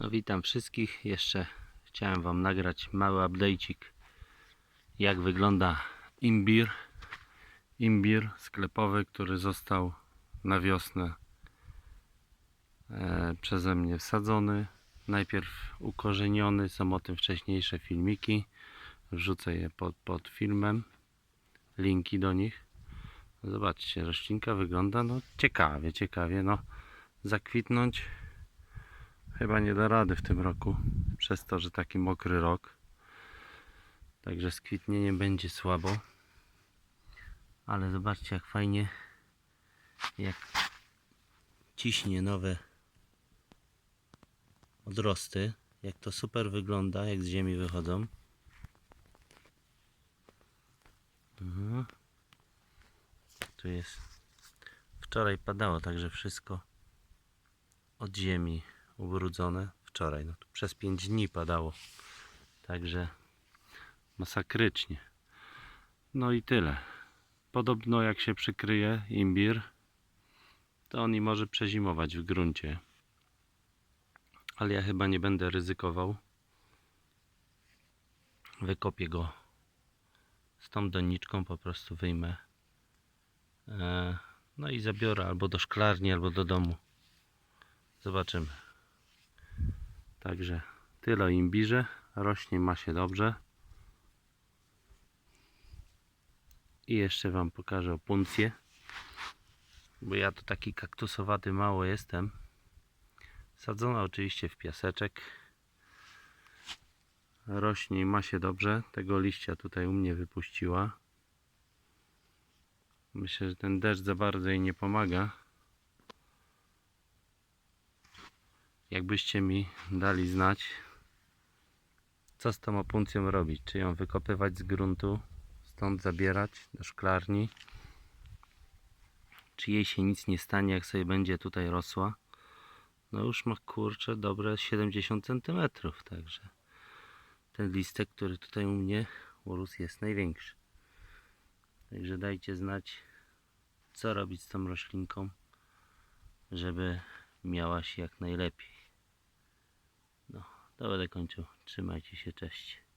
No witam wszystkich. Jeszcze chciałem Wam nagrać mały update'ik jak wygląda imbir. Imbir sklepowy, który został na wiosnę e, przeze mnie wsadzony. Najpierw ukorzeniony, są o tym wcześniejsze filmiki. Wrzucę je pod, pod filmem. Linki do nich. Zobaczcie, roślinka wygląda no ciekawie, ciekawie. No zakwitnąć chyba nie da rady w tym roku przez to, że taki mokry rok. Także z kwitnieniem będzie słabo. Ale zobaczcie jak fajnie jak ciśnie nowe odrosty. Jak to super wygląda, jak z ziemi wychodzą. Mhm. Tu jest. Wczoraj padało, także wszystko od ziemi ubrudzone. Wczoraj, no przez 5 dni padało. Także masakrycznie. No i tyle. Podobno jak się przykryje imbir, to on i może przezimować w gruncie. Ale ja chyba nie będę ryzykował. Wykopię go z tą doniczką, po prostu wyjmę. E, No i zabiorę albo do szklarni, albo do domu. Zobaczymy. Także tyle o imbirze. Rośnie ma się dobrze. I jeszcze Wam pokażę opuncję. Bo ja to taki kaktusowaty mało jestem. Sadzona oczywiście w piaseczek. Rośnie i ma się dobrze. Tego liścia tutaj u mnie wypuściła. Myślę, że ten deszcz za bardzo jej nie pomaga. Jakbyście mi dali znać, co z tą opuncją robić. Czy ją wykopywać z gruntu, stąd zabierać do szklarni, czy jej się nic nie stanie, jak sobie będzie tutaj rosła. No już ma kurczę dobre 70 cm, także ten listek, który tutaj u mnie urósł jest największy. Także dajcie znać, co robić z tą roślinką, żeby miała się jak najlepiej. No, to będę kończył. Trzymajcie się, cześć.